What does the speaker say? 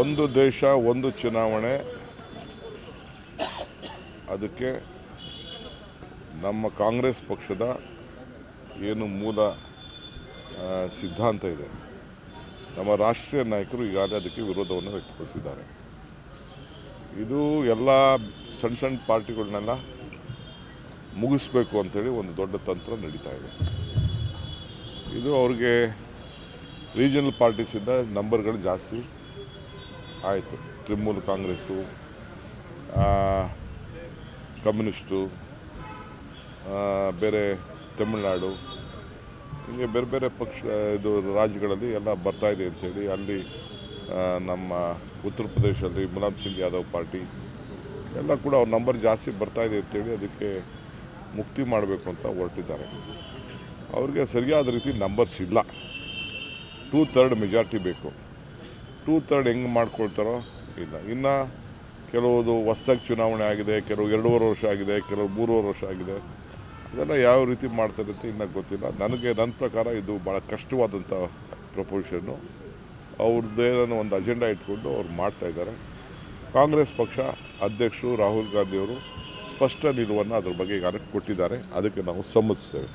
ಒಂದು ದೇಶ, ಒಂದು ಚುನಾವಣೆ. ಅದಕ್ಕೆ ನಮ್ಮ ಕಾಂಗ್ರೆಸ್ ಪಕ್ಷದ ಏನು ಮೂಲ ಸಿದ್ಧಾಂತ ಇದೆ. ನಮ್ಮ ರಾಷ್ಟ್ರೀಯ ನಾಯಕರು ಈಗಾಗಲೇ ಅದಕ್ಕೆ ವಿರೋಧವನ್ನು ವ್ಯಕ್ತಪಡಿಸಿದ್ದಾರೆ. ಇದು ಎಲ್ಲ ಸಣ್ಣ ಸಣ್ಣ ಪಾರ್ಟಿಗಳನ್ನೆಲ್ಲ ಮುಗಿಸ್ಬೇಕು ಅಂಥೇಳಿ ಒಂದು ದೊಡ್ಡ ತಂತ್ರ ನಡೀತಾ ಇದೆ. ಇದು ಅವ್ರಿಗೆ ರೀಜನಲ್ ಪಾರ್ಟೀಸಿಂದ ನಂಬರ್ಗಳು ಜಾಸ್ತಿ. ಆಯಿತು. ತೃಣಮೂಲ ಕಾಂಗ್ರೆಸ್ಸು ಕಮ್ಯುನಿಸ್ಟು ಬೇರೆ ತಮಿಳುನಾಡು, ಹೀಗೆ ಬೇರೆ ಬೇರೆ ಪಕ್ಷ, ಇದು ರಾಜ್ಯಗಳಲ್ಲಿ ಎಲ್ಲ ಬರ್ತಾ ಇದೆ ಅಂಥೇಳಿ ಅಲ್ಲಿ ನಮ್ಮ ಉತ್ತರ ಪ್ರದೇಶದಲ್ಲಿ ಮುಲಾಮ್ ಸಿಂಗ್ ಯಾದವ್ ಪಾರ್ಟಿ, ಎಲ್ಲ ಕೂಡ ಅವ್ರ ನಂಬರ್ ಜಾಸ್ತಿ ಬರ್ತಾಯಿದೆ ಅಂತೇಳಿ ಅದಕ್ಕೆ ಮುಕ್ತಿ ಮಾಡಬೇಕು ಅಂತ ಹೊರಟಿದ್ದಾರೆ. ಅವ್ರಿಗೆ ಸರಿಯಾದ ರೀತಿ ನಂಬರ್ಸ್ ಇಲ್ಲ. ಟೂ ಥರ್ಡ್ ಮೆಜಾರಿಟಿ ಬೇಕು. ಟೂ ತರ್ಡ್ ಹೆಂಗೆ ಮಾಡ್ಕೊಳ್ತಾರೋ ಇಲ್ಲ. ಇನ್ನು ಕೆಲವೊಂದು ಹೊಸ್ದಾಗಿ ಚುನಾವಣೆ ಆಗಿದೆ, ಕೆಲವು ಎರಡೂವರೆ ವರ್ಷ ಆಗಿದೆ, ಕೆಲವು ಮೂರುವರೆ ವರ್ಷ ಆಗಿದೆ. ಅದೆಲ್ಲ ಯಾವ ರೀತಿ ಮಾಡ್ತಾರೆ ಅಂತ ಇನ್ನೂ ಗೊತ್ತಿಲ್ಲ. ನನಗೆ ನನ್ನ ಪ್ರಕಾರ ಇದು ಭಾಳ ಕಷ್ಟವಾದಂಥ ಪ್ರಪೋಸಿಷನ್ನು ಅವ್ರದ್ದೇನೋ ಒಂದು ಅಜೆಂಡಾ ಇಟ್ಕೊಂಡು ಅವ್ರು ಮಾಡ್ತಾ ಇದ್ದಾರೆ. ಕಾಂಗ್ರೆಸ್ ಪಕ್ಷ ಅಧ್ಯಕ್ಷರು ರಾಹುಲ್ ಗಾಂಧಿಯವರು ಸ್ಪಷ್ಟ ನಿಲುವನ್ನು ಅದ್ರ ಬಗ್ಗೆ ಈಗಾಗಲೇ ಕೊಟ್ಟಿದ್ದಾರೆ. ಅದಕ್ಕೆ ನಾವು ಸಮ್ಮತಿಸ್ತೇವೆ.